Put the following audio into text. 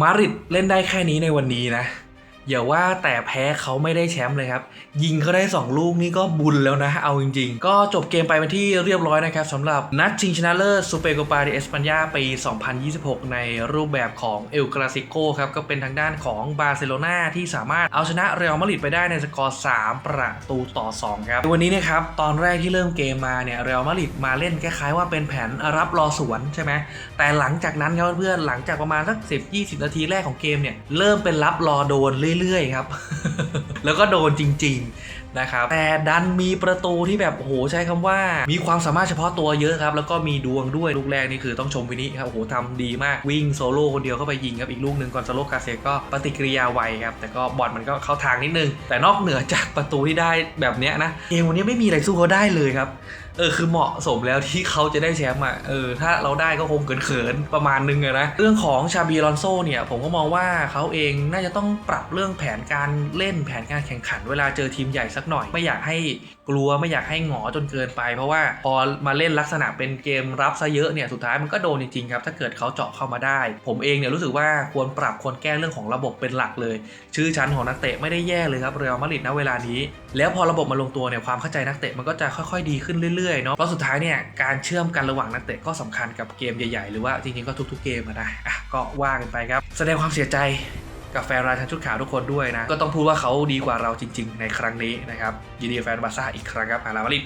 มาริดเล่นได้แค่นี้ในวันนี้นะ อย่าว่าแต่แพ้เขาไม่ได้แชมป์เลยครับ ยิงเขาได้ 2 ลูกนี่ก็บุญแล้วนะ เอาจริงๆ ก็จบเกมไปเป็นที่เรียบร้อยนะครับสำหรับนัดชิงชนะเลิศซูเปอร์โกปาดิเอสปัญญาปี 2026 ในรูปแบบของเอลกราซิโกครับ ก็เป็นทางด้านของบาร์เซโลนาที่สามารถเอาชนะเรอัลมาดริดไปได้ในสกอร์ 3 ประตูต่อ 2 ครับ วันนี้นะครับตอนแรกที่เริ่มเกมมาเนี่ยเรอัลมาดริดมาเล่นคล้ายๆว่าเป็นแผนรับรอสวนใช่ไหมแต่หลังจากนั้นครับเพื่อนๆหลังจากประมาณสัก10-20 นาทีแรกของเกมเนี่ยเริ่มเป็นรับรอโดนเรื่อยๆครับ แล้วก็โดนจริง ๆ นะครับแต่ดันมีประตูที่แบบโอ้โหใช้คำว่า มีความสามารถเฉพาะตัวเยอะครับ แล้วก็มีดวงด้วยลูกแรกนี่คือต้องชมวินิครับโอ้โหทำดีมากวิ่งโซโล่คนเดียวเข้าไปยิงครับอีกลูกหนึ่งก่อนโซโล่กาเซก็ปฏิกิริยาไวครับแต่ก็บอลมันก็เข้าทางนิดนึง แต่นอกเหนือจากประตูที่ได้แบบเนี้ยนะเกมวันนี้ไม่มีอะไรสู้เขาได้เลยครับเออคือเหมาะสมแล้วที่เขาจะได้แชมป์อะเออถ้าเราได้ก็คงเขินๆประมาณนึงอะนะเรื่องของชาบีลอนโซเนี่ย ผมก็มองว่าเขาเองน่าจะต้องปรับเรื่องแผนการเล่นแผนการแข่งขันเวลาเจอทีมใหญ่สักหน่อย ไม่อยากให้กลัวไม่อยากให้หงอจนเกินไป เพราะว่าพอมาเล่นลักษณะเป็นเกมรับซะเยอะเนี่ยสุดท้ายมันก็โดนจริงๆครับถ้าเกิดเขาเจาะเข้ามาได้ ผมเองเนี่ยรู้สึกว่าควรปรับควรแก้เรื่องของระบบเป็นหลักเลย ชื่อชั้นของนักเตะไม่ได้แย่เลยครับเรอัลมาดริดณเวลานี้ แล้วพอระบบมาลงตัวเนี่ยความเข้าใจนักเตะมันก็จะค่อยๆ ดีขึ้นเรื่อยๆเนาะเพราะสุดท้ายเนี่ยการเชื่อมกันระหว่างนักเตะก็สำคัญกับเกมใหญ่ๆ หรือว่าจริงๆก็ทุกๆเกมนะอะก็ว่ากันไปครับ แสดงความเสียใจ กับแฟนรายชันชุดขาวทุกคนด้วยนะ ก็ต้องพูดว่าเขาดีกว่าเราจริง ๆ ในครั้งนี้นะครับยินดีแฟนบาร์ซ่าอีกครั้งครับอารามาริด